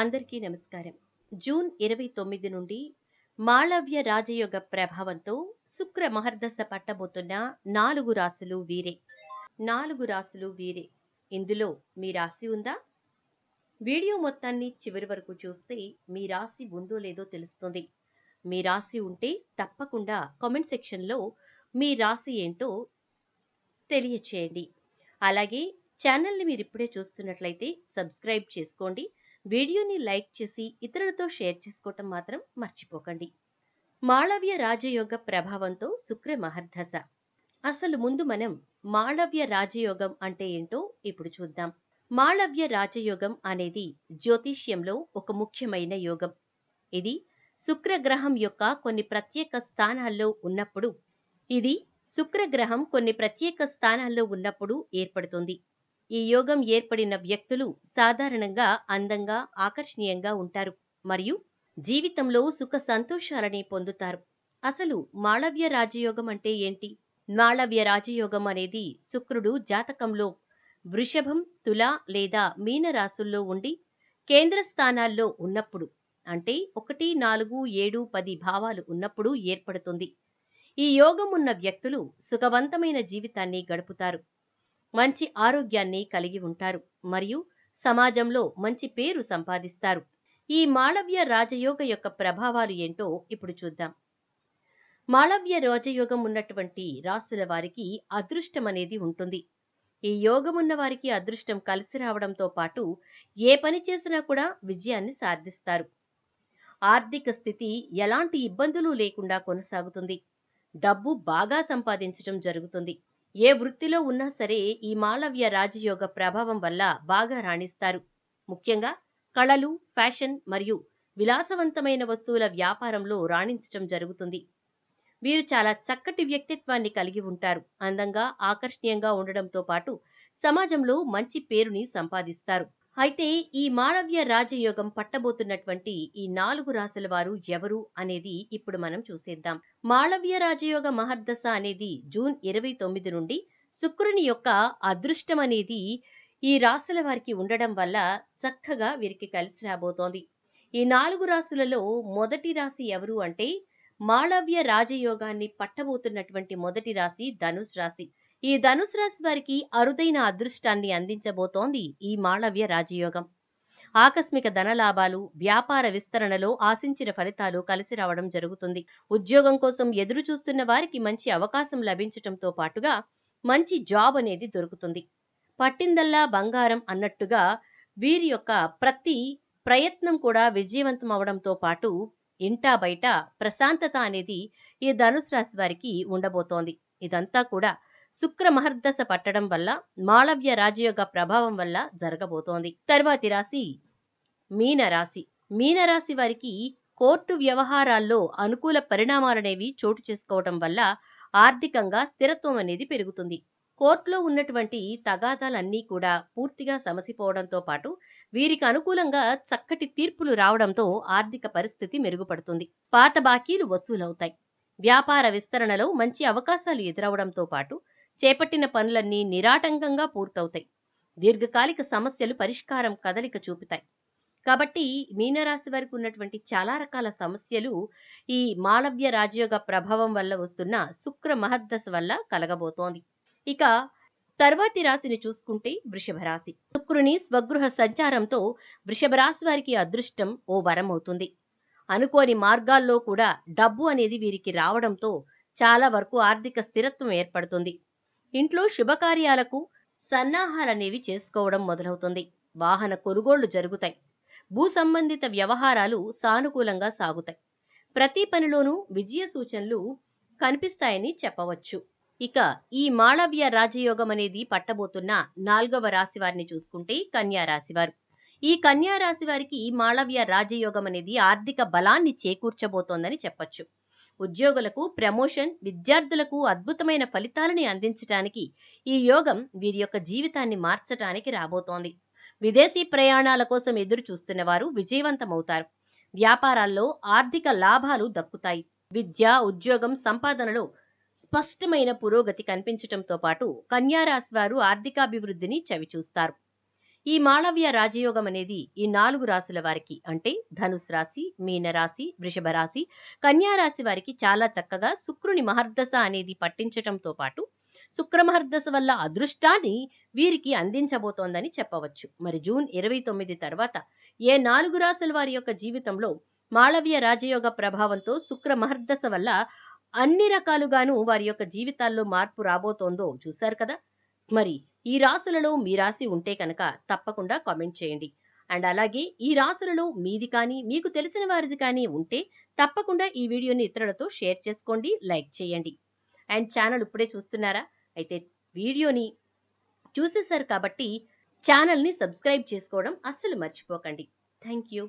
అందరికీ నమస్కారం. జూన్ ఇరవై తొమ్మిది నుండి మాళవ్య రాజయోగ ప్రభావంతో శుక్ర మహర్దశ పట్టబోతున్న నాలుగు రాశులు వీరే. నాలుగు రాశులు వీరే. ఇందులో మీ రాశి ఉందా? వీడియో మొత్తాన్ని చివరి వరకు చూస్తే మీ రాశి ఉందో లేదో తెలుస్తుంది. మీ రాశి ఉంటే తప్పకుండా కామెంట్ సెక్షన్లో మీ రాశి ఏంటో తెలియచేయండి. అలాగే ఛానల్ని మీరు ఇప్పుడే చూస్తున్నట్లయితే సబ్స్క్రైబ్ చేసుకోండి. వీడియోని లైక్ చేసి ఇతరులతో షేర్ చేసుకోవటం మాత్రం మర్చిపోకండి. మాళవ్య రాజయోగ ప్రభావంతో శుక్ర మహర్దశ. అసలు ముందు మనం మాళవ్య రాజయోగం అంటే ఏంటో ఇప్పుడు చూద్దాం. మాళవ్య రాజయోగం అనేది జ్యోతిష్యంలో ఒక ముఖ్యమైన యోగం. ఇది శుక్రగ్రహం యొక్క కొన్ని ప్రత్యేక స్థానాల్లో ఉన్నప్పుడు ఇది శుక్రగ్రహం కొన్ని ప్రత్యేక స్థానాల్లో ఉన్నప్పుడు ఏర్పడుతుంది. ఈ యోగం ఏర్పడిన వ్యక్తులు సాధారణంగా అందంగా ఆకర్షణీయంగా ఉంటారు మరియు జీవితంలో సుఖ సంతోషాలని పొందుతారు. అసలు మాళవ్య రాజయోగం అంటే ఏంటి? మాళవ్య రాజయోగం అనేది శుక్రుడు జాతకంలో వృషభం తుల లేదా మీన రాసుల్లో ఉండి కేంద్ర స్థానాల్లో ఉన్నప్పుడు అంటే ఒకటి నాలుగు ఏడు పది భావాలు ఉన్నప్పుడు ఏర్పడుతుంది. ఈ యోగం ఉన్న వ్యక్తులు సుఖవంతమైన జీవితాన్ని గడుపుతారు. మంచి ఆరోగ్యాన్ని కలిగి ఉంటారు మరియు సమాజంలో మంచి పేరు సంపాదిస్తారు. ఈ మాళవ్య రాజయోగ యొక్క ప్రభావాలు ఏంటో ఇప్పుడు చూద్దాం. మాళవ్య రాజయోగం ఉన్నటువంటి రాసుల వారికి అదృష్టం అనేది ఉంటుంది. ఈ యోగం ఉన్న వారికి అదృష్టం కలిసి రావడంతో పాటు ఏ పని చేసినా కూడా విజయాన్ని సాధిస్తారు. ఆర్థిక స్థితి ఎలాంటి ఇబ్బందులు లేకుండా కొనసాగుతుంది. డబ్బు బాగా సంపాదించడం జరుగుతుంది. ఏ వృత్తిలో ఉన్నా సరే ఈ మాలవ్య రాజయోగ ప్రభావం వల్ల బాగా రాణిస్తారు. ముఖ్యంగా కళలు ఫ్యాషన్ మరియు విలాసవంతమైన వస్తువుల వ్యాపారంలో రాణించటం జరుగుతుంది. వీరు చాలా చక్కటి వ్యక్తిత్వాన్ని కలిగి ఉంటారు. అందంగా ఆకర్షణీయంగా ఉండడంతో పాటు సమాజంలో మంచి పేరుని సంపాదిస్తారు. అయితే ఈ మానవ్య రాజయోగం పట్టబోతున్నటువంటి ఈ నాలుగు రాశుల వారు ఎవరు అనేది ఇప్పుడు మనం చూసేద్దాం. మాళవ్య రాజయోగ మహర్దశ అనేది జూన్ ఇరవై తొమ్మిది నుండి శుక్రుని యొక్క అదృష్టం అనేది ఈ రాశుల వారికి ఉండడం వల్ల చక్కగా వీరికి కలిసి రాబోతోంది. ఈ నాలుగు రాశులలో మొదటి రాశి ఎవరు అంటే మాళవ్య రాజయోగాన్ని పట్టబోతున్నటువంటి మొదటి రాశి ధనుష్ రాశి. ఈ ధనుసు రాశి వారికి అరుదైన అదృష్టాన్ని అందించబోతోంది ఈ మాళవ్య రాజయోగం. ఆకస్మిక ధనలాభాలు వ్యాపార విస్తరణలో ఆశించిన ఫలితాలు కలిసి రావడం జరుగుతుంది. ఉద్యోగం కోసం ఎదురు చూస్తున్న వారికి మంచి అవకాశం లభించటంతో పాటుగా మంచి జాబ్ అనేది దొరుకుతుంది. పట్టిందల్లా బంగారం అన్నట్టుగా వీరి యొక్క ప్రతి ప్రయత్నం కూడా విజయవంతం అవడంతో పాటు ఇంటా బయట ప్రశాంతత అనేది ఈ ధనుసు రాశి వారికి ఉండబోతోంది. ఇదంతా కూడా శుక్ర మహర్దశ పట్టడం వల్ల మాళవ్య రాజయోగ ప్రభావం వల్ల జరగబోతోంది. తర్వాతి రాశి మీనరాశి. మీనరాశి వారికి కోర్టు వ్యవహారాల్లో అనుకూల పరిణామాలనేవి చోటు చేసుకోవడం వల్ల ఆర్థికంగా స్థిరత్వం అనేది పెరుగుతుంది. కోర్టులో ఉన్నటువంటి తగాదాలన్నీ కూడా పూర్తిగా సమసిపోవడంతో పాటు వీరికి అనుకూలంగా చక్కటి తీర్పులు రావడంతో ఆర్థిక పరిస్థితి మెరుగుపడుతుంది. పాత బాకీలు వసూలవుతాయి. వ్యాపార విస్తరణలో మంచి అవకాశాలు ఎదురవడంతో పాటు చేపట్టిన పనులన్నీ నిరాటంకంగా పూర్తవుతాయి. దీర్ఘకాలిక సమస్యలు పరిష్కారం కదలిక చూపుతాయి. కాబట్టి మీనరాశి వారికి ఉన్నటువంటి చాలా రకాల సమస్యలు ఈ మాలవ్య రాజయోగ ప్రభావం వల్ల వస్తున్న శుక్ర మహద్దశ వల్ల కలగబోతోంది. ఇక తర్వాతి రాశిని చూసుకుంటే వృషభ రాశి. శుక్రుని స్వగృహ సంచారంతో వృషభ రాశి వారికి అదృష్టం ఓ వరం అవుతుంది. అనుకోని మార్గాల్లో కూడా డబ్బు అనేది వీరికి రావడంతో చాలా వరకు ఆర్థిక స్థిరత్వం ఏర్పడుతుంది. ఇంట్లో శుభకార్యాలకు సన్నాహాలనేవి చేసుకోవడం మొదలవుతుంది. వాహన కొనుగోళ్ళు జరుగుతాయి. భూ సంబంధిత వ్యవహారాలు సానుకూలంగా సాగుతాయి. ప్రతి పనిలోనూ విజయ సూచనలు కనిపిస్తాయని చెప్పవచ్చు. ఇక ఈ మాళవ్య రాజయోగం అనేది పట్టబోతున్న నాలుగవ రాశి వారిని చూసుకుంటే కన్యా రాశివారు. ఈ కన్యా రాశి వారికి మాళవ్య రాజయోగం అనేది ఆర్థిక బలాన్ని చేకూర్చబోతోందని చెప్పొచ్చు. ఉద్యోగులకు ప్రమోషన్ విద్యార్థులకు అద్భుతమైన ఫలితాలని అందించటానికి ఈ యోగం వీరి యొక్క జీవితాన్ని మార్చటానికి రాబోతోంది. విదేశీ ప్రయాణాల కోసం ఎదురు చూస్తున్న వారు విజయవంతమవుతారు. వ్యాపారాల్లో ఆర్థిక లాభాలు దక్కుతాయి. విద్య ఉద్యోగం సంపాదనలో స్పష్టమైన పురోగతి కనిపించటంతో పాటు కన్యారాశి వారు ఆర్థికాభివృద్ధిని చవిచూస్తారు. ఈ మాళవ్య రాజయోగం అనేది ఈ నాలుగు రాశుల వారికి అంటే ధనుస్ రాశి మీనరాశి వృషభ రాశి కన్యా రాశి వారికి చాలా చక్కగా శుక్రుని మహర్దశ అనేది పట్టించటంతో పాటు శుక్రమహర్దశ వల్ల అదృష్టాన్ని వీరికి అందించబోతోందని చెప్పవచ్చు. మరి జూన్ ఇరవై తొమ్మిది తర్వాత ఏ నాలుగు రాశుల వారి యొక్క జీవితంలో మాళవ్య రాజయోగ ప్రభావంతో శుక్ర మహర్దశ వల్ల అన్ని రకాలుగాను వారి యొక్క జీవితాల్లో మార్పు రాబోతోందో చూశారు కదా? మరి ఈ రాసులలో మీ రాశి ఉంటే కనుక తప్పకుండా కామెంట్ చేయండి. అండ్ అలాగే ఈ రాసులలో మీది కానీ మీకు తెలిసిన వారిది కానీ ఉంటే తప్పకుండా ఈ వీడియోని ఇతరులతో షేర్ చేసుకోండి లైక్ చేయండి. అండ్ ఛానల్ ఇప్పుడే చూస్తున్నారా? అయితే వీడియోని చూసేశారు కాబట్టి ఛానల్ని సబ్స్క్రైబ్ చేసుకోవడం అస్సలు మర్చిపోకండి. Thank you.